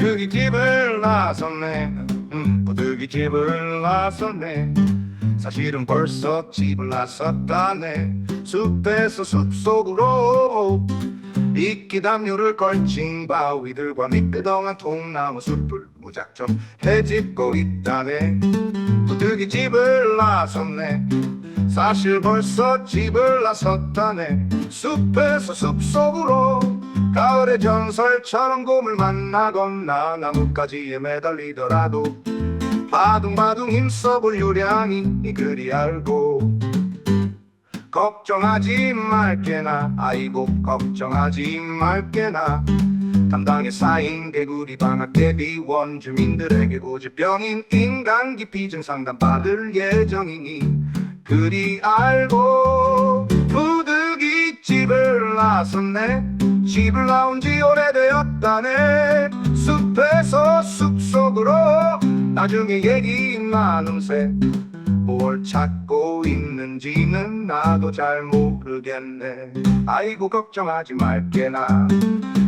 부득이집을 나섰네. 음, 부득이집을 나섰네. 사실은 벌써 집을 나섰다네. 숲에서 숲속으로 이끼 담요를 걸친 바위들과 미끄덩한 통나무 숲을 무작정 헤집고 있다네. 부득이 집을 나섰네. 사실 벌써 집을 나섰다네. 숲에서 숲속으로 가을의 전설처럼 곰을 만나거나 나뭇가지에 매달리더라도 바둥바둥 힘써볼 요량이 그리 알고 걱정하지 말게나 아이고 걱정하지 말게나. 담당에 쌓인 개구리 방학 대비 원주민들에게 고집병인 인간기 비증 상담 받을 예정이니 그리 알고 부득이 집을 나섰네 집을 나온 지 오래되었다네. 숲에서 숲속으로 나중에 얘기 나눔새. 뭘 찾고 있는지는 나도 잘 모르겠네. 아이고 걱정하지 말게나.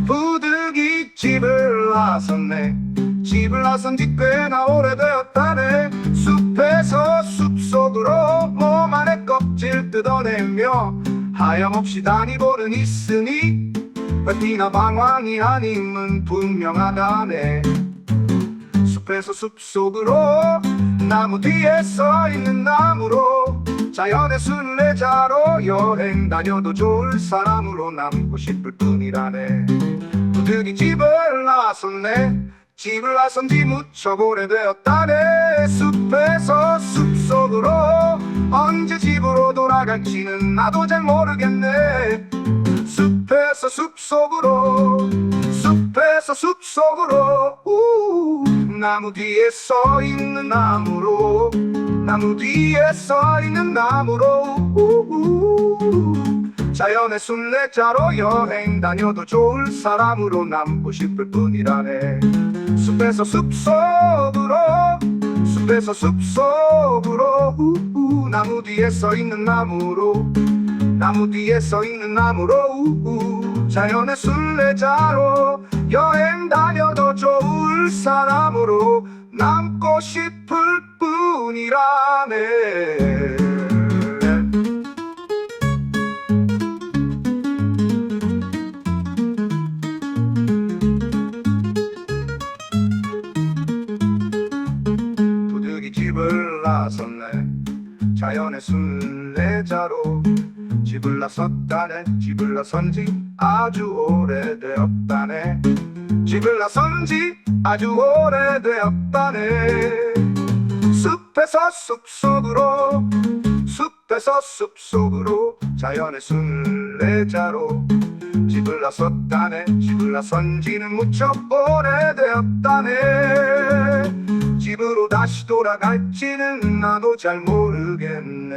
부득이 집을 나섰네. 집을 나선 지 꽤나 오래되었다네. 숲에서 숲속으로 몸 안에 껍질 뜯어내며 하염없이 다니고는 있으니 회피나 방황이 아님은 분명하다네. 숲에서 숲속으로 나무 뒤에 서 있는 나무로 자연의 순례자로 여행 다녀도 좋을 사람으로 남고 싶을 뿐이라네. 부득이 집을 나섰네. 집을 나선 지 무척 오래되었다네. 숲에서 숲속으로 언제 집으로 돌아갈지는 나도 잘 모르겠네 속으로 숲에서 숲 속으로 우, 나무 뒤에 서 있는 나무로 나무 뒤에 서 있는 나무로 우, 자연의 순례자로 여행 다녀도 좋을 사람으로 남고 싶을 뿐이라네. 숲에서 숲 속으로 숲에서 숲 속으로 우, 우, 나무 뒤에 서 있는 나무로 나무 뒤에 서 있는 나무로 우우 자연의 순례자로 여행 다녀도 좋을 사람으로 남고 싶을 뿐이라네. 부득이 집을 나섰네 자연의 순례자로 집을 나섰다네. 집을 나선 지 아주 오래되었다네. 집을 나선 지 아주 오래되었다네. 숲에서 숲속으로 숲에서 숲속으로 자연의 순례자로 집을 나섰다네. 집을 나선 지는 무척 오래되었다네. 집으로 다시 돌아갈지는 나도 잘 모르겠네